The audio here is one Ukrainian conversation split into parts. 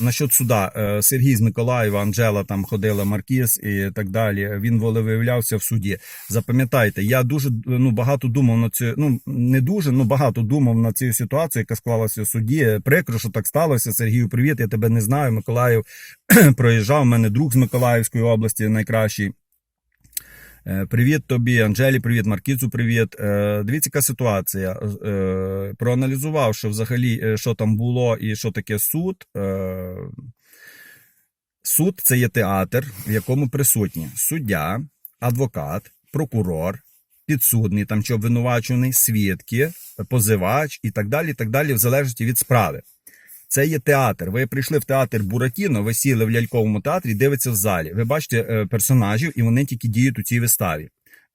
насчет суда. Е, Сергій з Миколаєва, Анжела там ходила, Маркіз і так далі. Він волевиявлявся в суді. Запам'ятайте, я дуже ну багато думав на цю. Ну не дуже, ну багато думав на цю ситуацію, яка склалася в суді. Прикро, що так сталося. Сергію, привіт. Я тебе не знаю. Миколаїв проїжджав. У мене друг з Миколаївської області найкращий. Е, Привіт тобі, Анжелі, привіт, Маркізу, привіт. Е, Дивіться, яка ситуація. Е, Проаналізував, що взагалі що там було і що таке суд. Суд це є театр, в якому присутні суддя, адвокат, прокурор, підсудний, там чи обвинувачений, свідки, позивач і так далі, і так далі, в залежності від справи. Це є театр. Ви прийшли в театр Буратіно, ви сіли в ляльковому театрі, дивиться в залі. Ви бачите е, персонажів, і вони тільки діють у цій виставі.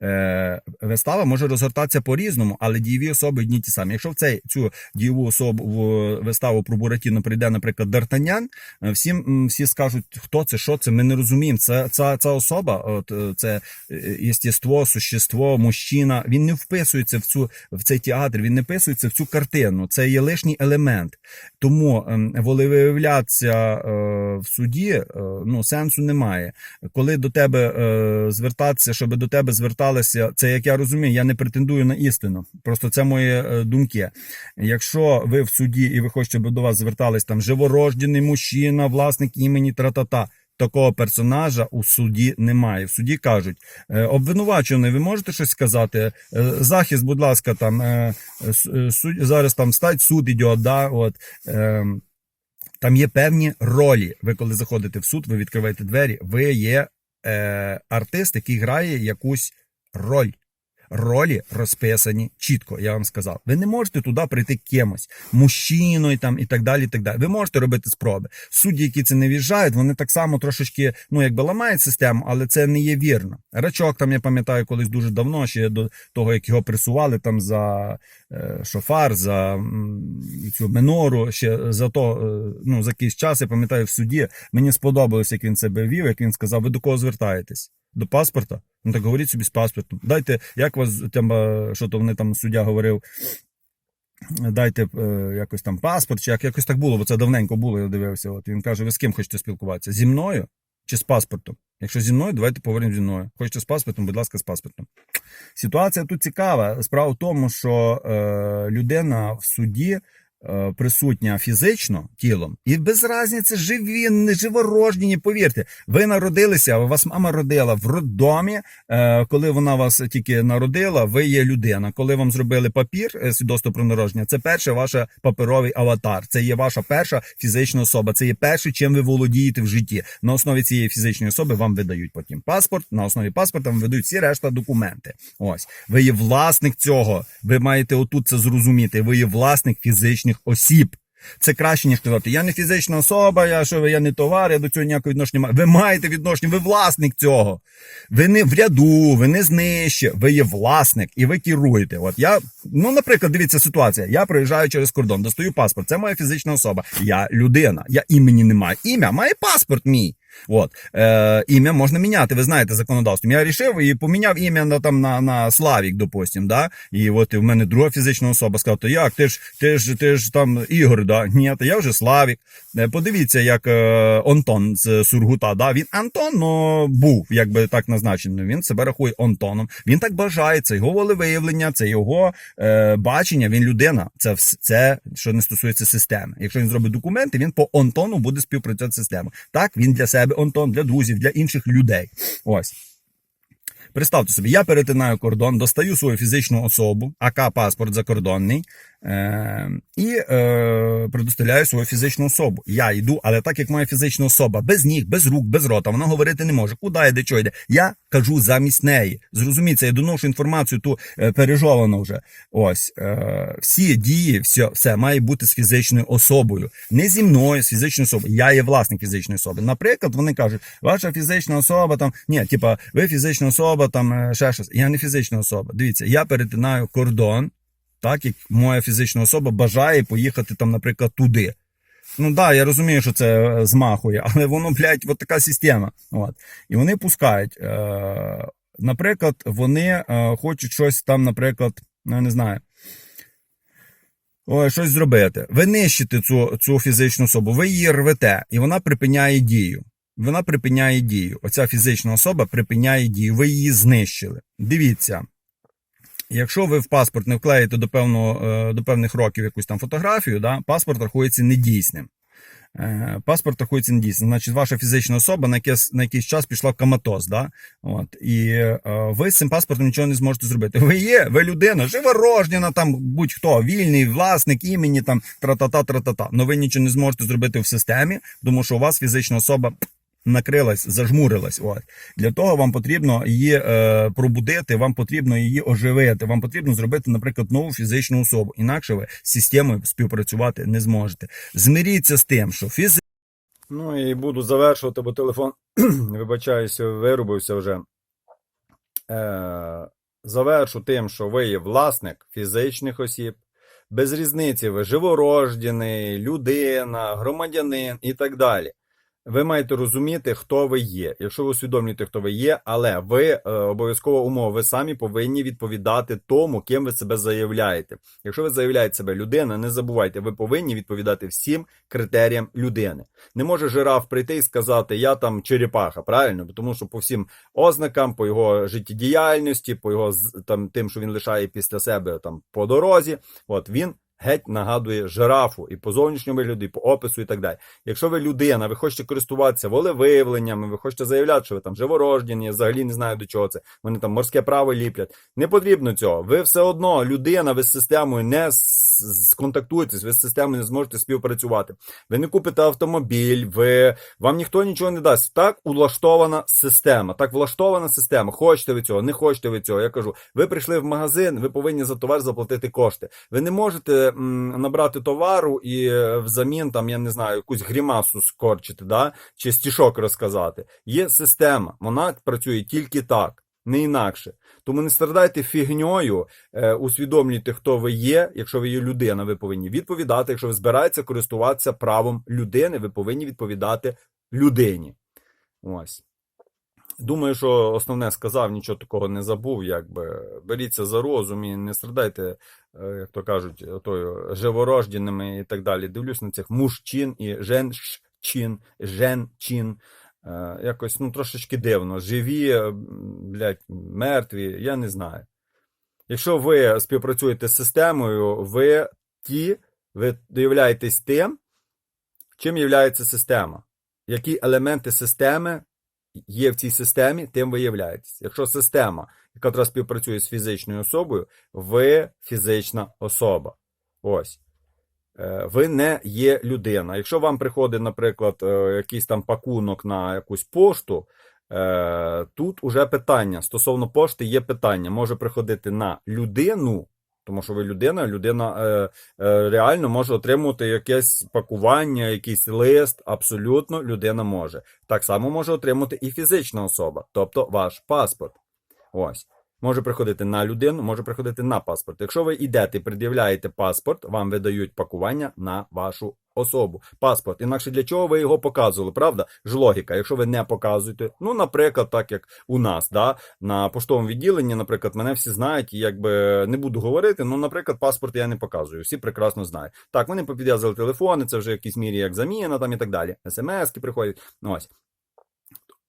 Е, вистава може розгортатися по-різному, але дієві особи одні ті самі. Якщо в цей цю дієву особу в виставу про Буратіно прийде, наприклад, Д'Артанян, е, всім всі скажуть, хто це, що це. Ми не розуміємо. Це ця, ця особа, от е, це е, существо, мужчина. Він не вписується в цю в цей театр, він не вписується в цю картину. Це є лишній елемент. Тому ем, волевиявлятися в суді ну сенсу немає. Коли до тебе звертатися, щоб до тебе зверталися, це як я розумію, я не претендую на істину. Просто це мої е, думки. Якщо ви в суді і ви хочете, щоб до вас звертались там живорождений мужчина, власник імені тра-та-та, Такого персонажа у суді немає. В суді кажуть, е, обвинувачений, ви можете щось сказати? Е, Захист, будь ласка, там суд, зараз там стать суд іде, да, от. Е, там є певні ролі. Ви коли заходите в суд, ви відкриваєте двері, ви є е, артист, який грає якусь роль. Ролі розписані чітко, я вам сказав. Ви не можете туди прийти кимось, мужчиною там і так далі. і так далі. Ви можете робити спроби. Судді, які це не в'їжджають, вони так само трошечки, ну якби ламають систему, але це не є вірно. Рачок там я пам'ятаю колись дуже давно, ще до того, як його пресували там за е, шофар, за м, цю минору, ще за то, е, ну за якийсь час я пам'ятаю в суді. Мені сподобалось, як він себе вів, як він сказав, ви до кого звертаєтесь? До паспорта? Ну так говоріть собі з паспортом. Дайте, як вас там, е, що то вони там суддя говорив. Дайте е, якось там паспорт, чи як якось так було, бо це давненько було, я дивився. От він каже: ви з ким хочете спілкуватися? Зі мною чи з паспортом? Якщо зі мною, давайте поговоримо зі мною. Хочете з паспортом, будь ласка, з паспортом. Ситуація тут цікава. Справа в тому, що е, людина в суді присутня фізично тілом, і без разниці живі, не живорождені. Повірте, ви народилися, вас мама родила в роддомі. Е, коли вона вас тільки народила, ви є людина. Коли вам зробили папір е, свідоцтво про народження, це перший ваш паперовий аватар. Це є ваша перша фізична особа. Це є перше, чим ви володієте в житті. На основі цієї фізичної особи вам видають потім паспорт. На основі паспорта вам видають всі решта документи. Ось ви є власник цього. Ви маєте отут це зрозуміти. Ви є власник фізичних осіб. Це краще, ніж казати, я не фізична особа, я що я не товар, я до цього ніякого відношення маю. Ви маєте відношення, ви власник цього. Ви не в ряду, ви не знижче, ви є власник і ви керуєте. От я, ну, наприклад, дивіться ситуація. Я проїжджаю через кордон, достаю паспорт. Це моя фізична особа. Я людина. Я імені не маю. Ім'я має паспорт мій. От е, ім'я можна міняти, ви знаєте законодавством. Я рішив і поміняв ім'я на там на, на Славік, допустим, да. І от в мене друга фізична особа сказала, то як ти ж ти ж ти ж там Ігор, да? Ні, то я вже Славік. Е, Подивіться, як е, Антон з Сургута, да. Він Антон ну, був, якби так назначений. Він себе рахує Антоном. Він так бажає. Це його волевиявлення, це його е, бачення. Він людина. Це вс- це що не стосується системи. Якщо він зробить документи, він по Антону буде співпрацювати з системою. Так, він для себе Антон, для друзів, для інших людей. Ось. Представте собі, я перетинаю кордон, достаю свою фізичну особу, АК паспорт закордонний, е- і е- предоставляю свою фізичну особу. Я йду, але так як моя фізична особа без ніг, без рук, без рота, вона говорити не може. Куди йде, що йде? Я кажу замість неї. Зрозуміться, я доношу інформацію ту е- пережовану вже. Ось е- всі дії, все, все має бути з фізичною особою. Не зі мною, з фізичною особою. Я є власник фізичної особи. Наприклад, вони кажуть, ваша фізична особа там, ні, типа, ви фізична особа, там е, ще щось. Я не фізична особа. Дивіться, я перетинаю кордон, так як моя фізична особа бажає поїхати там, наприклад, туди. Ну да, я розумію, що це е, змахує, але воно, блядь, от така система. От. І вони пускають. Е, наприклад, вони хочуть щось там, наприклад, ну я не знаю. ой, щось зробити. Ви нищите цю, цю фізичну особу, ви її рвете, і вона припиняє дію. Вона припиняє дію. Оця фізична особа припиняє дію. Ви її знищили. Дивіться. Якщо ви в паспорт не вклеїте до певного е, до певних років якусь там фотографію, да, паспорт рахується недійсним. Е, Паспорт рахується недійсним. Значить, ваша фізична особа на якийсь, на якийсь час пішла в коматоз, да? От, і е, ви з цим паспортом нічого не зможете зробити. Ви є, ви людина, живорожнена, там будь-хто, вільний, власник імені, там тра-та-та, тра-та-та. Но ви нічого не зможете зробити в системі, тому що у вас фізична особа накрилась, зажмурилась. От. Для того вам потрібно її е, пробудити, вам потрібно її оживити, вам потрібно зробити, наприклад, нову фізичну особу. Інакше ви з системою співпрацювати не зможете. Змиріться з тим, що фізична. Ну і буду завершувати, бо телефон, вибачаюся, вирубився вже. Е, завершу тим, що ви є власник фізичних осіб. Без різниці, ви живорождений, людина, громадянин і так далі. Ви маєте розуміти, хто ви є. Якщо ви усвідомлюєте, хто ви є, але ви е, обов'язково умова, ви самі повинні відповідати тому, ким ви себе заявляєте. Якщо ви заявляєте себе людина, не забувайте, ви повинні відповідати всім критеріям людини. Не може жираф прийти і сказати, я там черепаха, правильно? Тому що по всім ознакам, по його життєдіяльності, по його там тим, що він лишає після себе там по дорозі, от він. Геть нагадує жирафу і по зовнішньому вигляду, і по опису, і так далі. Якщо ви людина, ви хочете користуватися волевиявленнями, ви хочете заявляти, що ви там живорождені, я взагалі не знаю до чого це. Вони там морське право ліплять. Не потрібно цього. Ви все одно людина, ви з системою не сконтактуєтесь, ви з системою не зможете співпрацювати. Ви не купите автомобіль, ви вам ніхто нічого не дасть. Так улаштована система. Так влаштована система. Хочете ви цього, не хочете ви цього. Я кажу, ви прийшли в магазин, ви повинні за товар заплатити кошти. Ви не можете набрати товару і е, взамін там, я не знаю, якусь грімасу скорчити, да? чи стішок розказати. Є система, вона працює тільки так, не інакше. Тому не страдайте фігньою, е, усвідомлюйте, хто ви є. Якщо ви є людина, ви повинні відповідати. Якщо ви збираєтеся користуватися правом людини, ви повинні відповідати людині. Ось. Думаю, що основне сказав, нічого такого не забув. Якби беріться за розум і не страдайте, е, як то кажуть, тою живорожденими і так далі. Дивлюсь на цих мужчин і женщин, женчин. Е, Якось ну трошечки дивно. Живі, е, блядь, мертві, я не знаю. Якщо ви співпрацюєте з системою, ви ті, ви являєтесь тим, чим є система. Які елементи системи є в цій системі, тим ви являєтесь. Якщо система, яка співпрацює з фізичною особою, ви фізична особа. Ось. Е, Ви не є людина. Якщо вам приходить, наприклад, е, якийсь там пакунок на якусь пошту, е, тут уже питання. Стосовно пошти є питання. Може приходити на людину, тому що ви людина, людина е, е, реально може отримувати якесь пакування, якийсь лист. Абсолютно людина може. Так само може отримати і фізична особа, тобто ваш паспорт. Ось. Може приходити на людину, може приходити на паспорт. Якщо ви йдете пред'являєте паспорт, вам видають пакування на вашу особу. Паспорт. Інакше для чого ви його показували, правда? Ж логіка. Якщо ви не показуєте, ну, наприклад, так як у нас, да, на поштовому відділенні, наприклад, мене всі знають, і якби не буду говорити, ну, наприклад, паспорт я не показую. Всі прекрасно знають. Так, вони попідв'язали телефони, це вже в якійсь мірі як заміна там і так далі. СМСки приходять. Ну, ось.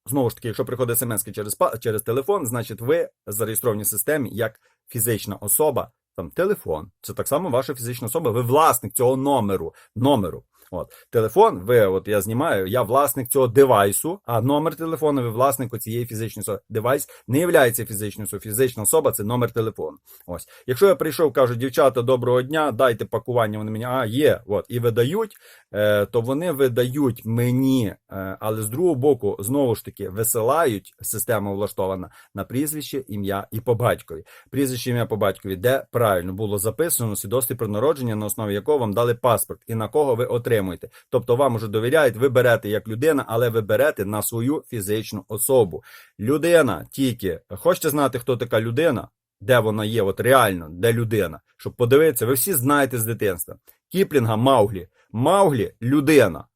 Знову ж таки, якщо приходить смс через, через телефон, значить ви зареєстровані в системі як фізична особа, там телефон. Це так само ваша фізична особа, ви власник цього номеру. номеру. От. Телефон, ви, от я знімаю, я власник цього девайсу, а номер телефону ви власник цієї фізичної особи. Девайс не є фізичною особою. Фізична особа це номер телефону. Ось. Якщо я прийшов, кажу, дівчата, доброго дня, дайте пакування, вони мені, а, є, от, і видають, е, то вони видають мені, е, але з другого боку, знову ж таки, висилають, система влаштована на прізвище, ім'я і по батькові. Прізвище ім'я по батькові, де правильно було записано свідоцтві про народження, на основі якого вам дали паспорт і на кого ви отримуєте. Тобто вам уже довіряють, ви берете як людина, але ви берете на свою фізичну особу. Людина тільки хочете знати, хто така людина, де вона є, от реально, де людина, щоб подивитися, ви всі знаєте з дитинства. Кіплінга Мауглі. Мауглі людина.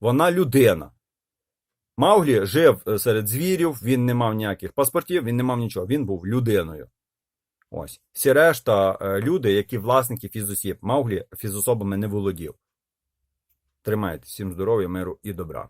Вона людина. Мауглі жив е, серед звірів, він не мав ніяких паспортів, він не мав нічого, він був людиною. Ось. Всі решта е, люди, які власники фізосіб. Мауглі фізособами не володів. Тримайте всім здоров'я, миру і добра.